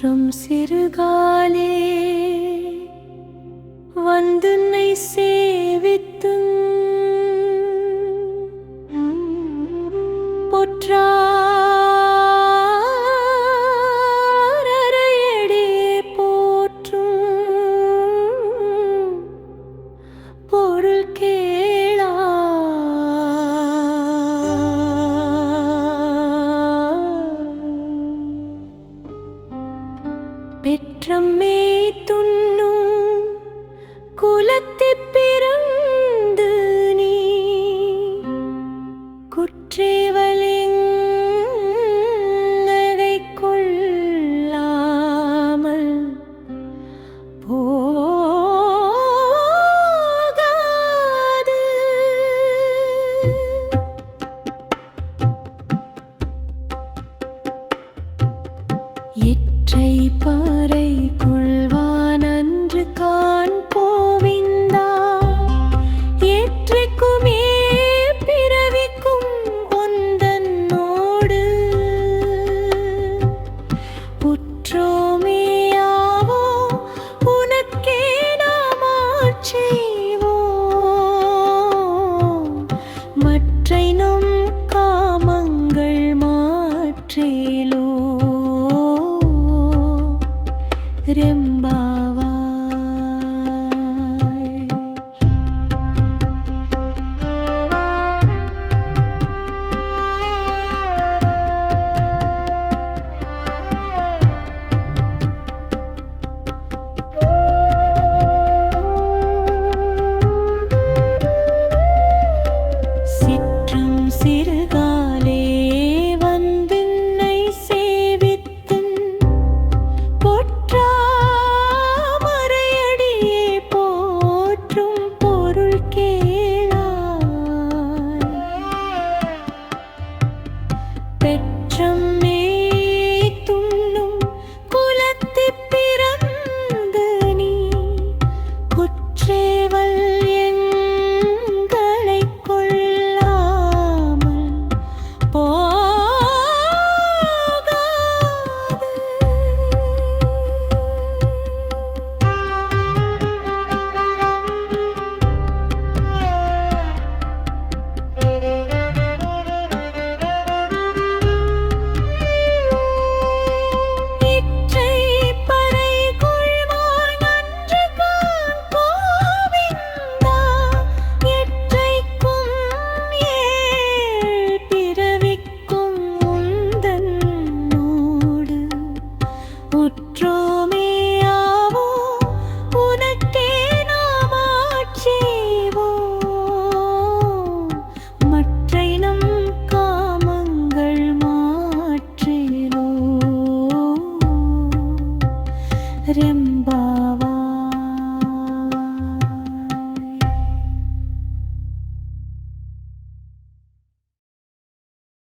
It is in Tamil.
போற்றும் சிறுகாலே வந்துன்னை சேவித்தும். பொற்றா பெற்றம்மே துண்ணும் குலத்தி பிறந்து நீ. குற்றேவலை கொள்ளாமல் போகாது. எட்டு 谁把